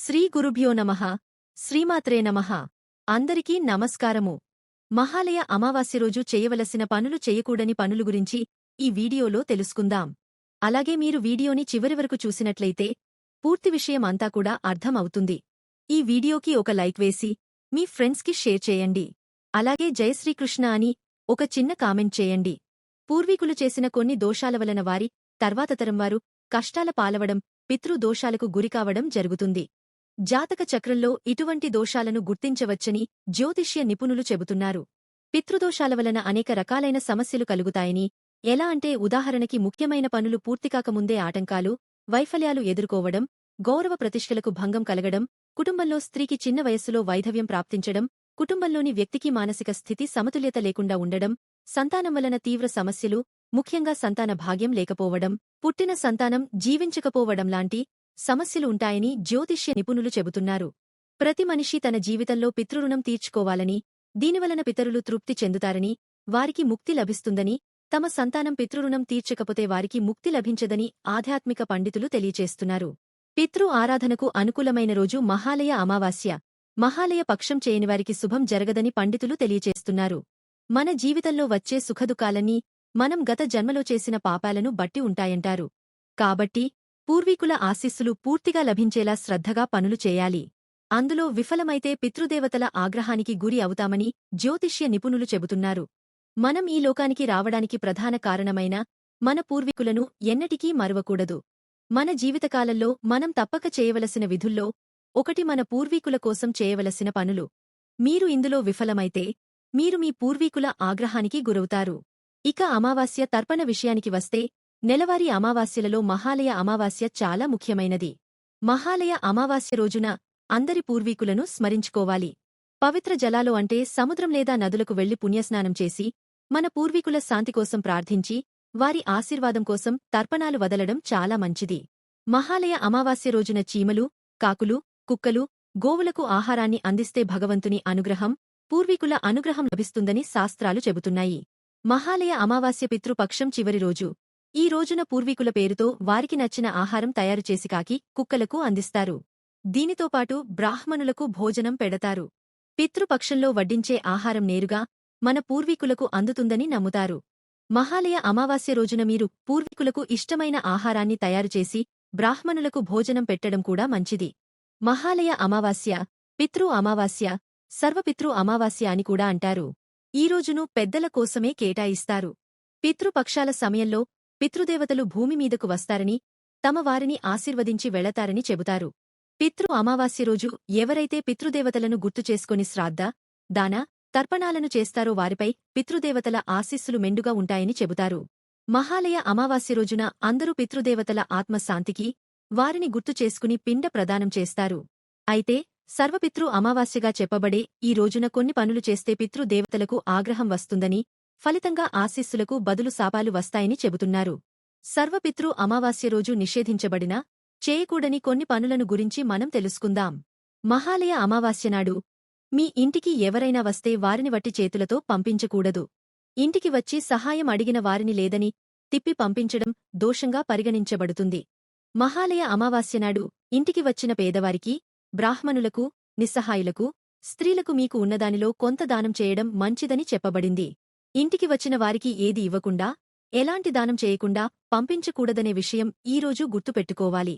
శ్రీ గురుభ్యో నమః. శ్రీమాత్రే నమ. అందరికీ నమస్కారము. మహాలయ అమావాస్య రోజు చేయవలసిన పనులు చేయకూడని పనులు గురించి ఈ వీడియోలో తెలుసుకుందాం. అలాగే మీరు వీడియోని చివరి వరకు చూసినట్లయితే పూర్తి విషయం అంతా కూడా అర్థం అవుతుంది ఈ వీడియోకి ఒక లైక్ వేసి మీ ఫ్రెండ్స్కి షేర్ చేయండి. అలాగే జయ శ్రీకృష్ణ అని ఒక చిన్న కామెంట్ చేయండి. పూర్వీకులు చేసిన కొన్ని దోషాల వలన వారి తర్వాత తరం వారు కష్టాల పాలవడం పితృదోషాలకు గురికావడం జరుగుతుంది. జాతక చక్రంలో ఇటువంటి దోషాలను గుర్తించవచ్చని జ్యోతిష్య నిపుణులు చెబుతున్నారు. పితృదోషాల వలన అనేక రకాలైన సమస్యలు కలుగుతాయని ఎలా అంటే ఉదాహరణకి ముఖ్యమైన పనులు పూర్తికాకముందే ఆటంకాలు వైఫల్యాలు ఎదుర్కోవడం గౌరవ ప్రతిష్టలకు భంగం కలగడం కుటుంబంలో స్త్రీకి చిన్న వయస్సులో వైధవ్యం ప్రాప్తించడం కుటుంబంలోని వ్యక్తికి మానసిక స్థితి సమతుల్యత లేకుండా ఉండడం సంతానం వలన తీవ్ర సమస్యలు ముఖ్యంగా సంతాన భాగ్యం లేకపోవడం పుట్టిన సంతానం జీవించకపోవడం లాంటి సమస్యలు ఉంటాయని జ్యోతిష్య నిపుణులు చెబుతున్నారు. ప్రతి మనిషి తన జీవితంలో పితృరుణం తీర్చుకోవాలని దీనివలన పితరులు తృప్తి చెందుతారని వారికి ముక్తి లభిస్తుందని తమ సంతానం పితృరుణం తీర్చకపోతే వారికి ముక్తి లభించదని ఆధ్యాత్మిక పండితులు తెలియచేస్తున్నారు. పితృ ఆరాధనకు అనుకూలమైన రోజు మహాలయ అమావాస్య. మహాలయ పక్షం చేయనివారికి శుభం జరగదని పండితులు తెలియచేస్తున్నారు. మన జీవితంలో వచ్చే సుఖదుఖాలన్నీ మనం గత జన్మలో చేసిన పాపాలను బట్టి ఉంటాయంటారు. కాబట్టి పూర్వీకుల ఆశీస్సులు పూర్తిగా లభించేలా శ్రద్ధగా పనులు చేయాలి. అందులో విఫలమైతే పితృదేవతల ఆగ్రహానికి గురి అవుతామని జ్యోతిష్య నిపుణులు చెబుతున్నారు. మనం ఈ లోకానికి రావడానికి ప్రధాన కారణమైన మన పూర్వీకులను ఎన్నటికీ మరువకూడదు. మన జీవితకాలంలో మనం తప్పక చేయవలసిన విధుల్లో ఒకటి మన పూర్వీకుల కోసం చేయవలసిన పనులు. మీరు ఇందులో విఫలమైతే మీరు మీ పూర్వీకుల ఆగ్రహానికి గురవుతారు. ఇక అమావాస్య తర్పణ విషయానికి వస్తే నెలవారీ అమావాస్యలలో మహాలయ అమావాస్య చాలా ముఖ్యమైనది. మహాలయ అమావాస్య రోజున అందరి పూర్వీకులను స్మరించుకోవాలి. పవిత్ర జలాలు అంటే సముద్రం లేదా నదులకు వెళ్ళి పుణ్యస్నానం చేసి మన పూర్వీకుల శాంతి కోసం ప్రార్థించి వారి ఆశీర్వాదం కోసం తర్పణాలు వదలడం చాలా మంచిది. మహాలయ అమావాస్య రోజున చీమలు కాకులు కుక్కలు గోవులకు ఆహారాన్ని అందిస్తే భగవంతుని అనుగ్రహం పూర్వీకుల అనుగ్రహం లభిస్తుందని శాస్త్రాలు చెబుతున్నాయి. మహాలయ అమావాస్య పితృపక్షం చివరి రోజు. ఈ రోజున పూర్వీకుల పేరుతో వారికి నచ్చిన ఆహారం తయారుచేసి కాకి కుక్కలకు అందిస్తారు. దీనితో పాటు బ్రాహ్మణులకు భోజనం పెడతారు. పితృపక్షంలో వడ్డించే ఆహారం నేరుగా మన పూర్వీకులకు అందుతుందని నమ్ముతారు. మహాలయ అమావాస్య రోజున మీరు పూర్వీకులకు ఇష్టమైన ఆహారాన్ని తయారుచేసి బ్రాహ్మణులకు భోజనం పెట్టడం కూడా మంచిది. మహాలయ అమావాస్య పితృ అమావాస్య సర్వపితృ అమావాస్య అని కూడా అంటారు. ఈ రోజును పెద్దల కోసమే కేటాయిస్తారు. పితృపక్షాల సమయంలో పితృదేవతలు భూమి మీదకు వస్తారని తమ వారిని ఆశీర్వదించి వెళతారని చెబుతారు. పితృ అమావాస్య రోజు ఎవరైతే పితృదేవతలను గుర్తుచేసుకుని శ్రాద్ధ దాన తర్పణాలను చేస్తారో వారిపై పితృదేవతల ఆశీస్సులు మెండుగా ఉంటాయని చెబుతారు. మహాలయ అమావాస్య రోజున అందరూ పితృదేవతల ఆత్మశాంతికి వారిని గుర్తు చేసుకుని పిండ ప్రదానం చేస్తారు. అయితే సర్వపితృ అమావాస్యగా చెప్పబడే ఈ రోజున కొన్ని పనులు చేస్తే పితృదేవతలకు ఆగ్రహం వస్తుందని ఫలితంగా ఆశీస్సులకు బదులు శాపాలు వస్తాయని చెబుతున్నారు. సర్వపితృ అమావాస్య రోజు నిషేధించబడిన చేయకూడని కొన్ని పనులను గురించి మనం తెలుసుకుందాం. మహాలయ అమావాస్యనాడు మీ ఇంటికి ఎవరైనా వస్తే వారిని వట్టి చేతులతో పంపించకూడదు. ఇంటికి వచ్చి సహాయం అడిగిన వారిని లేదని తిప్పి పంపించడం దోషంగా పరిగణించబడుతుంది. మహాలయ అమావాస్యనాడు ఇంటికి వచ్చిన పేదవారికి బ్రాహ్మణులకు నిస్సహాయులకు స్త్రీలకు మీకు ఉన్నదానిలో కొంత దానం చేయడం మంచిదని చెప్పబడింది. ఇంటికి వచ్చిన వారికి ఏది ఇవ్వకుండా ఎలాంటి దానం చేయకుండా పంపించకూడదనే విషయం ఈరోజు గుర్తుపెట్టుకోవాలి.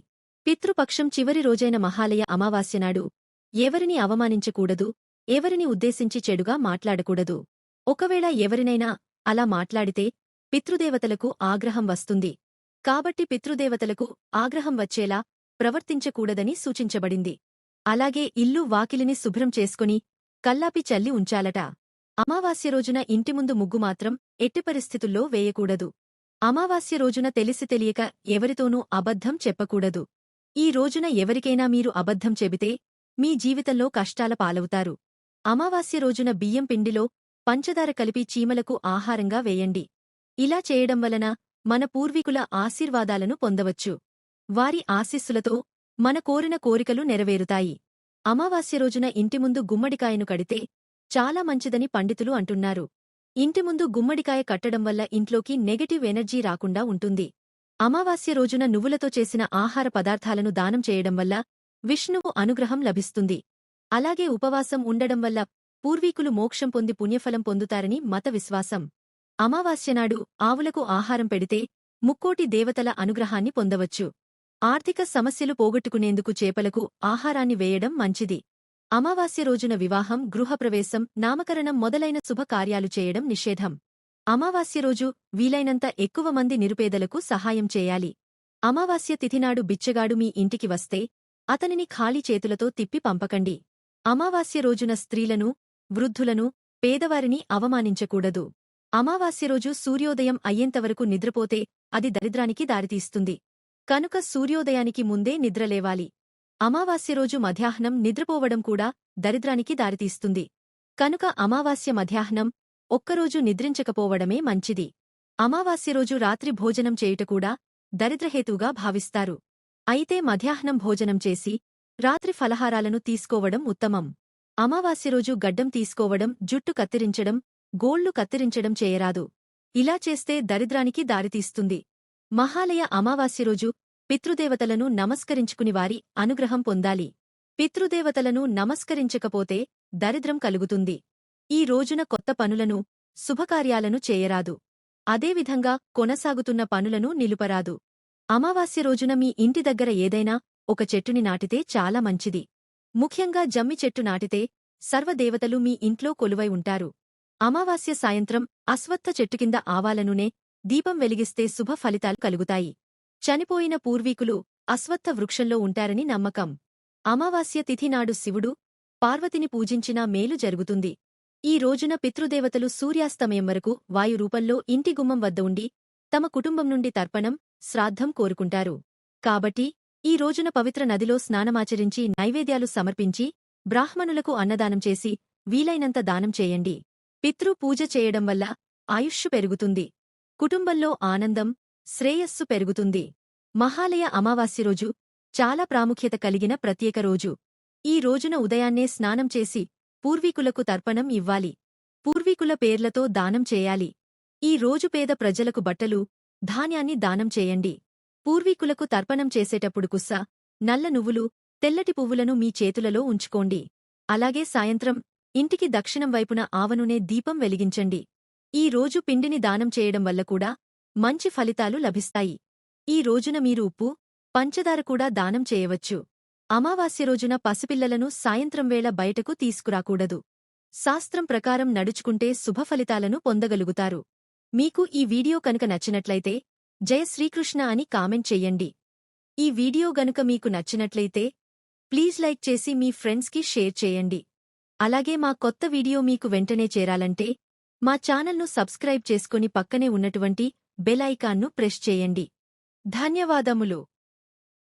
పితృపక్షం చివరి రోజైన మహాలయ అమావాస్యనాడు ఎవరిని అవమానించకూడదు ఎవరిని ఉద్దేశించి చెడుగా మాట్లాడకూడదు. ఒకవేళ ఎవరినైనా అలా మాట్లాడితే పితృదేవతలకు ఆగ్రహం వస్తుంది. కాబట్టి పితృదేవతలకు ఆగ్రహం వచ్చేలా ప్రవర్తించకూడదని సూచించబడింది. అలాగే ఇల్లు వాకిలిని శుభ్రం చేసుకుని కల్లాపి చల్లి ఉంచాలట. అమావాస్య రోజున ఇంటి ముందు ముగ్గు మాత్రం ఎట్టి పరిస్థితుల్లో వేయకూడదు. అమావాస్య రోజున తెలిసి తెలియక ఎవరితోనూ అబద్ధం చెప్పకూడదు. ఈ రోజున ఎవరికైనా మీరు అబద్ధం చెబితే మీ జీవితంలో కష్టాల పాలవుతారు. అమావాస్య రోజున బియ్యం పిండిలో పంచదార కలిపి చీమలకు ఆహారంగా వేయండి. ఇలా చేయడం వలన మన పూర్వీకుల ఆశీర్వాదాలను పొందవచ్చు. వారి ఆశీస్సులతో మన కోరిన కోరికలు నెరవేరుతాయి. అమావాస్య రోజున ఇంటి ముందు గుమ్మడికాయను కడితే చాలా మంచిదని పండితులు అంటున్నారు. ఇంటి ముందు గుమ్మడికాయ కట్టడం వల్ల ఇంట్లోకి నెగటివ్ ఎనర్జీ రాకుండా ఉంటుంది. అమావాస్య రోజున నువ్వులతో చేసిన ఆహార పదార్థాలను దానం చేయడం వల్ల విష్ణువు అనుగ్రహం లభిస్తుంది. అలాగే ఉపవాసం ఉండడం వల్ల పూర్వీకులు మోక్షం పొంది పుణ్యఫలం పొందుతారని మత విశ్వాసం. అమావాస్యనాడు ఆవులకు ఆహారం పెడితే ముక్కోటి దేవతల అనుగ్రహాన్ని పొందవచ్చు. ఆర్థిక సమస్యలు పోగొట్టుకునేందుకు చేపలకు ఆహారాన్ని వేయడం మంచిది. అమావాస్య రోజున వివాహం గృహప్రవేశం నామకరణం మొదలైన శుభకార్యాలు చేయడం నిషేధం. అమావాస్య రోజు వీలైనంత ఎక్కువ మంది నిరుపేదలకు సహాయం చేయాలి. అమావాస్య తిథినాడు బిచ్చగాడు మీ ఇంటికి వస్తే అతనిని ఖాళీ చేతులతో తిప్పి పంపకండి. అమావాస్య రోజున స్త్రీలను వృద్ధులను పేదవారిని అవమానించకూడదు. అమావాస్య రోజు సూర్యోదయం అయ్యేంతవరకు నిద్రపోతే అది దరిద్రానికి దారితీస్తుంది. కనుక సూర్యోదయానికి ముందే నిద్రలేవాలి. అమావాస్య రోజు మధ్యాహ్నం నిద్రపోవడం కూడా దరిద్రానికి దారితీస్తుంది. కనుక అమావాస్య మధ్యాహ్నం ఒక్కరోజు నిద్రించకపోవడమే మంచిది. అమావాస్య రోజు రాత్రి భోజనం చేయుటకూడా దరిద్రహేతుగా దరిద్రహేతువుగా భావిస్తారు. అయితే మధ్యాహ్నం భోజనం చేసి రాత్రి ఫలహారాలను తీసుకోవడం ఉత్తమం. అమావాస్య రోజు గడ్డం తీసుకోవడం జుట్టు కత్తిరించడం గోళ్ళు కత్తిరించడం చేయరాదు. ఇలా చేస్తే దరిద్రానికి దారితీస్తుంది. మహాలయ అమావాస్య రోజు పితృదేవతలను నమస్కరించుకుని వారి అనుగ్రహం పొందాలి. పితృదేవతలను నమస్కరించకపోతే దరిద్రం కలుగుతుంది. ఈ రోజున కొత్త పనులను శుభకార్యాలను చేయరాదు. అదేవిధంగా కొనసాగుతున్న పనులను నిలుపరాదు. అమావాస్య రోజున మీ ఇంటి దగ్గర ఏదైనా ఒక చెట్టుని నాటితే చాలా మంచిది. ముఖ్యంగా జమ్మి చెట్టు నాటితే సర్వదేవతలు మీ ఇంట్లో కొలువై ఉంటారు. అమావాస్య సాయంత్రం అశ్వత్థ చెట్టు కింద ఆవాలనునే దీపం వెలిగిస్తే శుభ ఫలితాలు కలుగుతాయి. చనిపోయిన పూర్వీకులు అశ్వత్థ వృక్షంలో ఉంటారని నమ్మకం. అమావాస్య తిథినాడు శివుడు పార్వతిని పూజించినా మేలు జరుగుతుంది. ఈ రోజున పితృదేవతలు సూర్యాస్తమయం వరకు వాయు రూపంలో ఇంటి గుమ్మం వద్ద ఉండి తమ కుటుంబం నుండి తర్పణం శ్రాద్ధం కోరుకుంటారు. కాబట్టి ఈ రోజున పవిత్ర నదిలో స్నానమాచరించి నైవేద్యాలు సమర్పించి బ్రాహ్మణులకు అన్నదానం చేసి వీలైనంత దానం చేయండి. పితృ పూజ చేయడం వల్ల ఆయుష్షు పెరుగుతుంది. కుటుంబంలో ఆనందం శ్రేయస్సు పెరుగుతుంది. మహాలయ అమావాస్య రోజు చాలా ప్రాముఖ్యత కలిగిన ప్రత్యేక రోజు. ఈ రోజున ఉదయాన్నే స్నానం చేసి పూర్వీకులకు తర్పణం ఇవ్వాలి. పూర్వీకుల పేర్లతో దానం చేయాలి. ఈ రోజు పేద ప్రజలకు బట్టలు ధాన్యాన్ని దానం చేయండి. పూర్వీకులకు తర్పణం చేసేటప్పుడు కుస్స నల్ల నువ్వులు తెల్లటి పువ్వులను మీ చేతులలో ఉంచుకోండి. అలాగే సాయంత్రం ఇంటికి దక్షిణం వైపున ఆవనునే దీపం వెలిగించండి. ఈ రోజు పిండిని దానం చేయడం వల్ల కూడా మంచి ఫలితాలు లభిస్తాయి. ఈ రోజున మీరు ఉప్పు పంచదార కూడా దానం చేయవచ్చు. అమావాస్య రోజున పసిపిల్లలను సాయంత్రం వేళ బయటకు తీసుకురాకూడదు. శాస్త్రం ప్రకారం నడుచుకుంటే శుభఫలితాలను పొందగలుగుతారు. మీకు ఈ వీడియో కనుక నచ్చినట్లయితే జయ శ్రీకృష్ణ అని కామెంట్ చెయ్యండి ఈ వీడియో గనుక మీకు నచ్చినట్లయితే ప్లీజ్ లైక్ చేసి మీ ఫ్రెండ్స్కి షేర్ చేయండి. అలాగే మా కొత్త వీడియో మీకు వెంటనే చేరాలంటే మా ఛానల్ను సబ్స్క్రైబ్ చేసుకుని పక్కనే ఉన్నటువంటి బెల్ ఐకాన్ను ప్రెస్ చేయండి. ధన్యవాదములు.